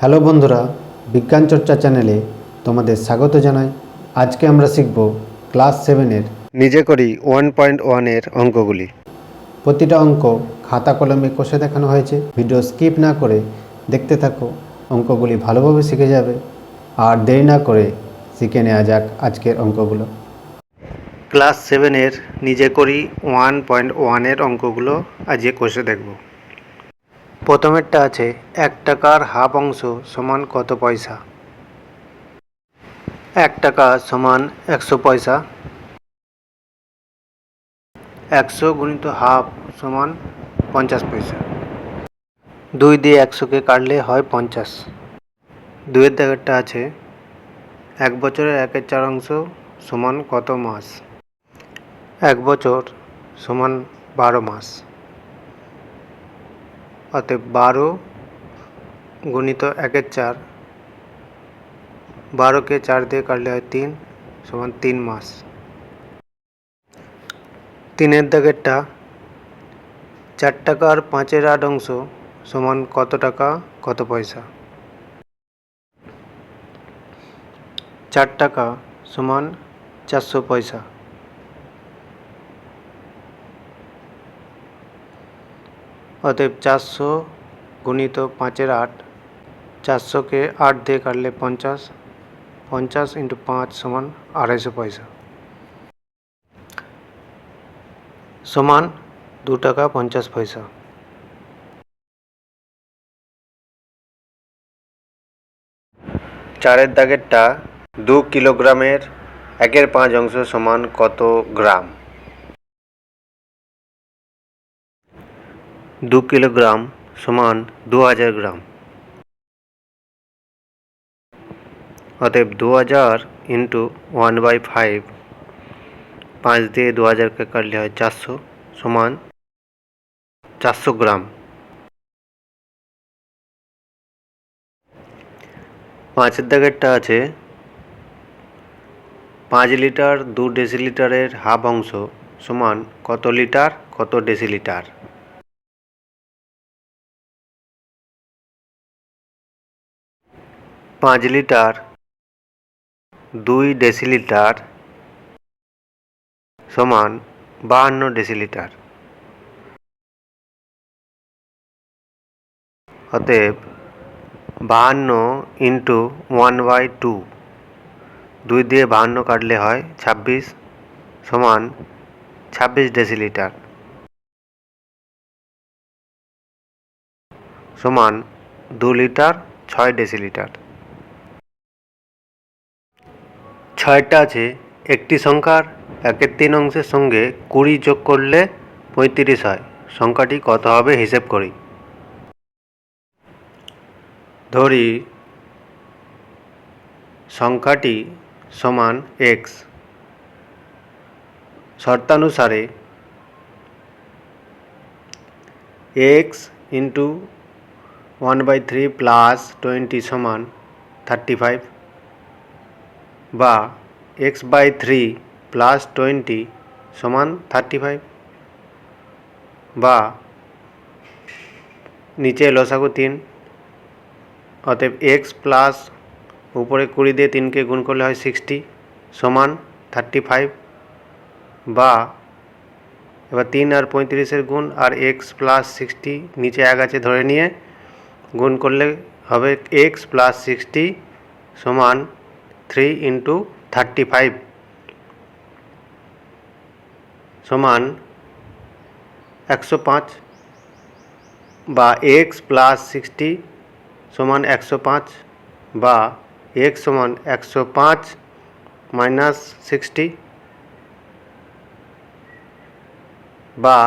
Hello বন্ধুরা, বিজ্ঞান চর্চা চ্যানেলে তোমাদের স্বাগত জানাই। আজকে আমরা শিখব ক্লাস সেভেনের নিজে করি ওয়ান পয়েন্ট ওয়ানের অঙ্কগুলি। প্রতিটা অঙ্ক খাতা কলমে কষে দেখানো হয়েছে। ভিডিও স্কিপ না করে দেখতে থাকো, অঙ্কগুলি ভালোভাবে শিখে যাবে। আর দেরি না করে শিখে নেওয়া যাক আজকের অঙ্কগুলো। ক্লাস সেভেনের নিজে করি ওয়ান পয়েন্ট ওয়ানের অঙ্কগুলো আজকে কষে দেখব। প্রথমেরটা আছে, এক টাকার হাফ অংশ সমান কত পয়সা? এক টাকা সমান একশো পয়সা। একশো গুণিত হাফ সমান পঞ্চাশ পয়সা। দুই দিয়ে একশোকে কাটলে হয় পঞ্চাশ। দুইয়ের দাগেরটা আছে, এক বছরের একের চার অংশ সমান কত মাস? এক বছর সমান বারো মাস। অতএব বারো গুণিত একের চার। বারোকে চার দিয়ে কাটলে হয় তিন সমান তিন মাস। তিনের দাগেরটা চার টাকার পাঁচের আট অংশ সমান কত টাকা, কত পয়সা? চার টাকা সমান চারশো পয়সা। অতএব চারশো গুণিত পাঁচের আট, চারশোকে আট দিয়ে কাটলে পঞ্চাশ পঞ্চাশ ইন্টু পাঁচ সমান আড়াইশো পয়সা। সমান দু টাকা পঞ্চাশ পয়সা। চারের দাগেরটা দু কিলোগ্রামের একের পাঁচ অংশ সমান কত গ্রাম? দু কিলোগ্রাম সমান দু হাজার গ্রাম। অতএব দু হাজার ইন্টু ওয়ান বাই ফাইভ পাঁচ দিয়ে দু হাজারকে কাটলে হয় চারশো সমান চারশো গ্রাম। পাঁচের দাগেরটা আছে, পাঁচ লিটার দু ডেসিলিটারের হাফ অংশ সমান কত লিটার, কত ডেসিলিটার পাঁচ লিটার, দুই ডেসিলিটার সমান বাহান্ন ডেসিলিটার। অতএব বাহান্ন ইন্টু ওয়ান বাই টু, দুই দিয়ে বাহান্ন কাটলে হয় ছাব্বিশ সমান ছাব্বিশ ডেসিলিটার সমান দু লিটার ছয় ডেসিলিটার। ছয়টা আছে, একটি সংখ্যার, একের তিন অংশের সঙ্গে কুড়ি যোগ করলে পঁয়ত্রিশ হয়। সংখ্যাটি কত হবে হিসেব করি। ধরি, সংখ্যাটি সমান x শর্তানুসারে x into one by three plus twenty সমান থার্টি ফাইভ বা x by three plus twenty সমান থার্টি ফাইভ বা নিচে লসাগু তিন। অতএব এক্স প্লাস উপরে কুড়ি দিয়ে তিনকে গুণ করলে হয় সিক্সটি সমান থার্টি ফাইভ বা এবার তিন আর পঁয়ত্রিশের গুণ আর এক্স প্লাস সিক্সটি নিচে এক আছে ধরে নিয়ে গুণ করলে হবে এক্স প্লাস সিক্সটি সমান থ্রি ইন্টু থার্টি ফাইভ সমান একশো পাঁচ বা এক্স প্লাস সিক্সটি সমান একশো পাঁচ বা এক্স সমান একশো পাঁচ মাইনাস সিক্সটি বা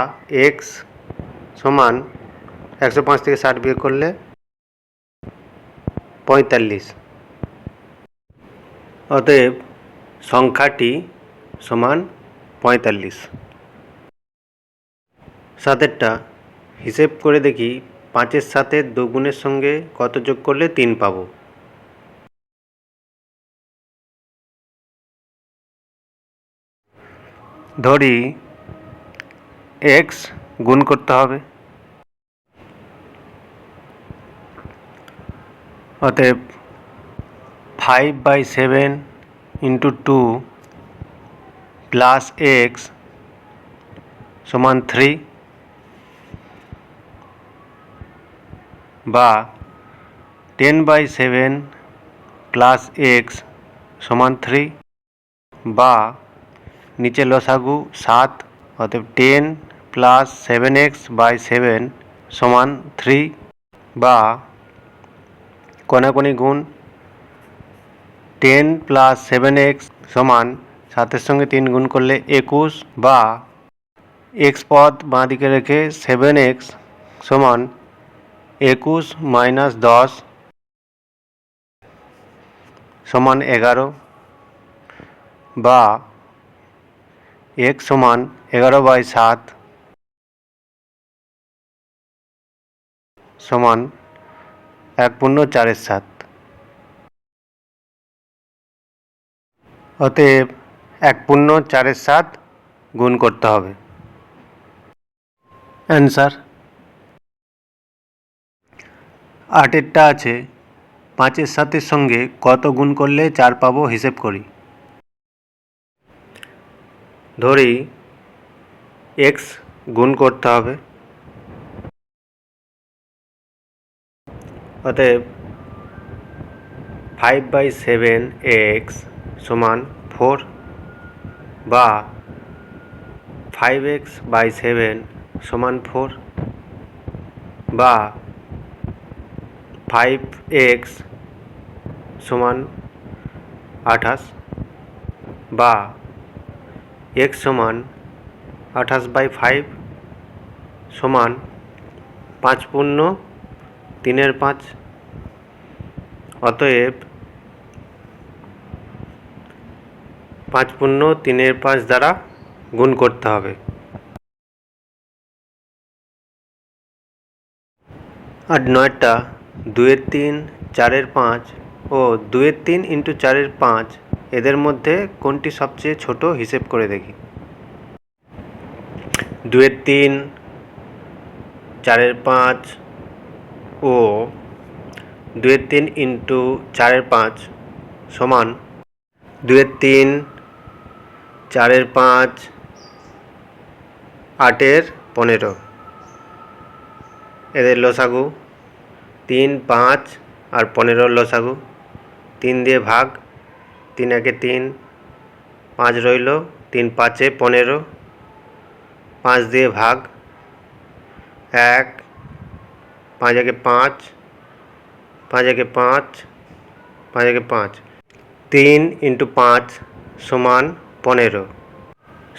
এক্স সমান একশো পাঁচ থেকে ষাট বিয়োগ করলে পঁয়তাল্লিশ। অতএব সংখ্যাটি সমান পঁয়তাল্লিশ। সাতেরটা, হিসেব করে দেখি পাঁচের সাথে দুগুণের সঙ্গে কত যোগ করলে তিন পাবো? ধরি এক্স গুণ করতে হবে। অতএব five by seven into two plus x সমান থ্রি বা ten by seven plus x সমান থ্রি বা নিচে লসাগু সাত অতএব ten plus seven x by seven সমান থ্রি বা কোনাকুনি গুণ টেন প্লাস সেভেন এক্স সমান সাতের সঙ্গে তিন গুণ করলে একুশ বা এক্স পদ বাঁ দিকে রেখে সেভেন এক্স সমান একুশ মাইনাস দশ সমান এগারো বা এক্স সমান এগারো বাই সাত সমান এক পূর্ণ চারের সাত। অতএব এক পূর্ণ, চারের সাত গুণ করতে হবে। অ্যান্সার আটেরটা আছে, পাঁচের সাতের সঙ্গে কত গুণ করলে চার পাবো হিসেব করি। ধরি এক্স গুণ করতে হবে। অতএব ফাইভ বাই সেভেন এক্স সমান ফোর বা ফাইভ এক্স বাই সেভেন সমান ফোর বা ফাইভ এক্স সমান আঠাশ বা এক্স সমান আঠাশ বাই ফাইভ সমান পাঁচ পূর্ণ তিনের পাঁচ। অতএব পাঁচ পূর্ণ তিনের পাঁচ দ্বারা গুণ করতে হবে। আর নয়টা দুয়ের তিন, চারের পাঁচ ও দুয়ের তিন ইন্টু চারের পাঁচ, এদের মধ্যে কোনটি সবচেয়ে ছোট হিসেব করে দেখি। দুয়ের তিন, চারের পাঁচ ও দুয়ের তিন ইন্টু চারের পাঁচ সমান দুয়ের তিন চারের পাঁচ, আটের পনেরো। এদের লসাগু তিন, পাঁচ আর পনেরোর লসাগু। তিন দিয়ে ভাগ, তিন একে তিন, পাঁচ রইল, তিন পাঁচে পনেরো। পাঁচ দিয়ে ভাগ, এক, পাঁচ একে পাঁচ পাঁচ একে পাঁচ পাঁচ একে পাঁচ। তিন ইন্টু পাঁচ সমান পনেরো।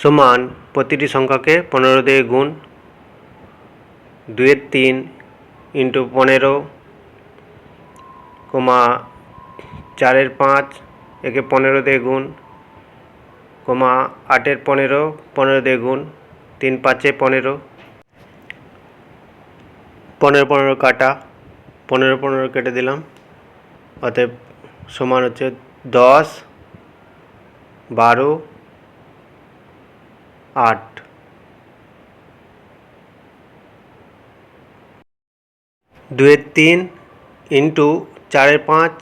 সমান প্রতিটি সংখ্যাকে পনেরো দিয়ে গুণ দুয়ের তিন ইন্টু পনেরো কমা চারের পাঁচ একে পনেরো দিয়ে গুণ কমা আটের পনেরো পনেরো দিয়ে গুণ তিন পাঁচে পনেরো। পনেরো পনেরো কাটা, পনেরো পনেরো কেটে দিলাম। অতএব সমান হচ্ছে দশ, বারো আট। দুয়ের তিন ইন্টু চারের পাঁচ,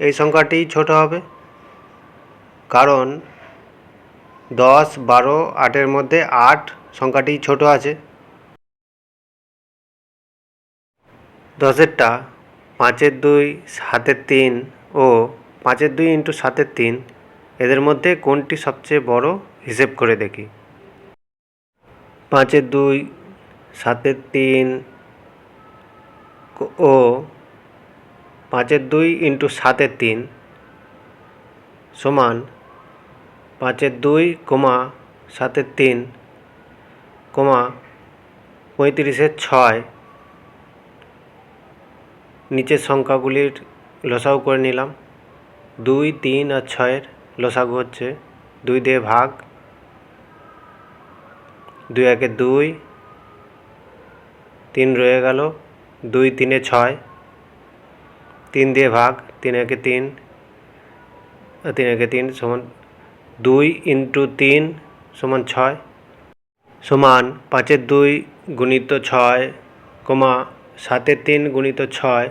এই সংখ্যাটি ছোট হবে। কারণ দশ, বারো, আটের মধ্যে আট সংখ্যাটি ছোট আছে। দশেরটা পাঁচের দুই, সাতের তিন ও পাঁচের দুই ইন্টু সাতের তিন, এদের মধ্যে কোনটি সবচেয়ে বড়? হিসেব করে দেখি। পাঁচের দুই, সাতের তিন, ও পাঁচের দুই ইন্টু সাতের তিন সমান পাঁচের দুই কমা সাতের তিন কমা পঁয়ত্রিশের ছয়। নিচের সংখ্যাগুলির লসাগু করে নিলাম। দুই, তিন আর ছয়ের লসাগু হচ্ছে দুই দিয়ে ভাগ। দুই একে দুই, তিন রয়ে গেল, দুই তিনে ছয়, তিন দিয়ে ভাগ, তিন একে তিন তিন একে তিন সমান দুই ইন্টু তিন সমান ছয় সমান পাঁচের দুই গুণিত ছয় কমা সাতের তিন গুণিত ছয়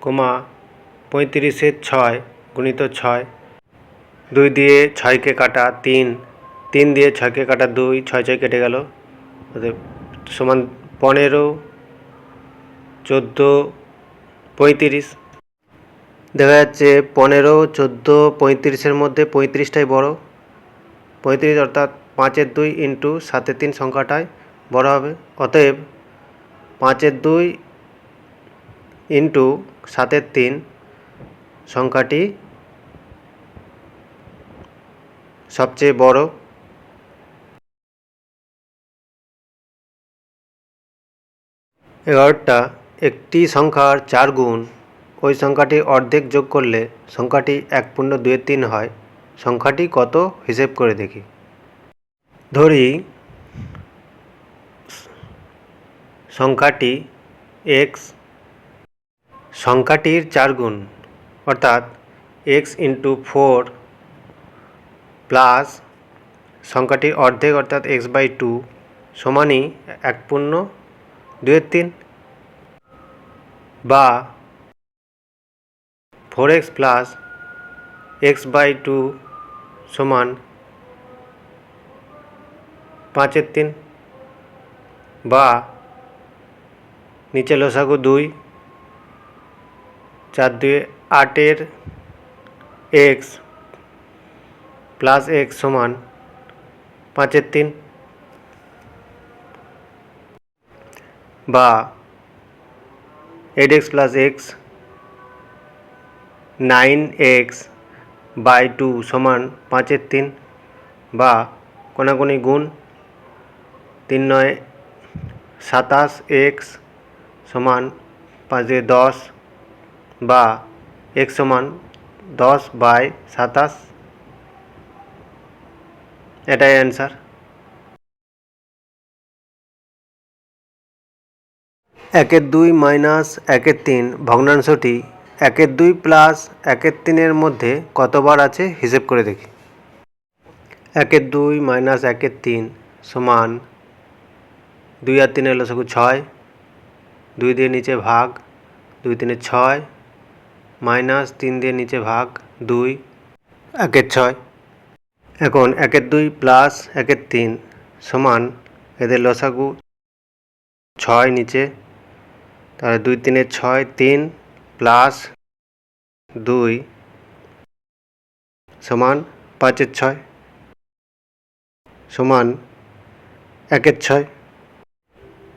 কমা পঁয়ত্রিশের ছয় গুণিত ছয়। দুই দিয়ে ছয়কে কাটা তিন। তিন দিয়ে ছয়কে কাটা দুই, ছয় ছয় কেটে গেল। সমান পনেরো, চোদ্দ, পঁয়ত্রিশ। দেখা যাচ্ছে পনেরো, চোদ্দ, পঁয়ত্রিশের মধ্যে পঁয়ত্রিশটাই বড়। পঁয়ত্রিশ অর্থাৎ পাঁচের দুই ইন্টু সাতের তিন সংখ্যাটাই বড় হবে। অতএব পাঁচের দুই ইন্টু সাতের তিন সংখ্যাটি সবচেয়ে বড়। এগারোটা একটি সংখ্যার চার গুণ। ওই সংখ্যাটি অর্ধেক যোগ করলে সংখ্যাটি এক পূর্ণ দুয়ের তিন হয়। সংখ্যাটি কত হিসেব করে দেখি। ধরি, সংখ্যাটি এক্স সংখ্যাটির চার গুণ, অর্থাৎ এক্স ইন্টু ফোর প্লাস সংখ্যাটির অর্ধেক, অর্থাৎ এক্স বাই টু সমানই এক পূর্ণ দুয়ের তিন। বা four x plus x by two সমান পাঁচের তিন। বা নিচে লসাগু দুই, চার দুয়ে আটের এক্স প্লাস এক্স সমান পাঁচের তিন। বা eight x plus x nine x by two সমান পাঁচের তিন বা কোনাকুনি গুণ তিন নয় সাতাশ এক্স সমান পাঁচ দশ বা এক্স সমান দশ বাই সাতাশ। এটাই অ্যান্সার একের দুই মাইনাস একের তিন ভগ্নাংশটি একের দুই প্লাস একের তিনের মধ্যে কতবার আছে হিসেব করে দেখি। একের দুই মাইনাস একের তিন সমান দুই আর তিনের লসাগু ছয়, দুই দিয়ে নিচে ভাগ, দুই তিনে ছয়, মাইনাস তিন দিয়ে নিচে ভাগ, দুই, একের ছয়। এখন একের দুই প্লাস একের তিন সমান এদের লসাগু ছয় নিচে তাহলে দুই তিনের ছয়, তিন প্লাস দুই সমান পাঁচের ছয় সমান একের ছয়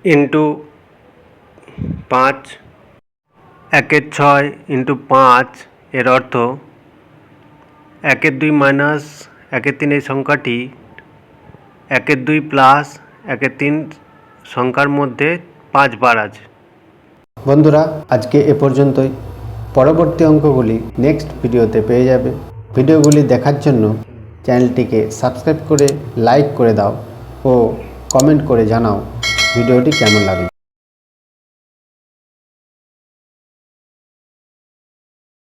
ইন্টু পাঁচ, একের ছয় ইন্টু পাঁচ এর অর্থ একের দুই মাইনাস একের তিন এই সংখ্যাটি একের দুই প্লাস একের তিন সংখ্যার মধ্যে পাঁচ বার আছে। বন্ধুরা, আজকে এ পর্যন্তই। পরবর্তী অঙ্কগুলি নেক্সট ভিডিওতে পেয়ে যাবে। ভিডিওগুলি দেখার জন্য চ্যানেলটিকে সাবস্ক্রাইব করে লাইক করে দাও ও কমেন্ট করে জানাও ভিডিওটি কেমন লাগে।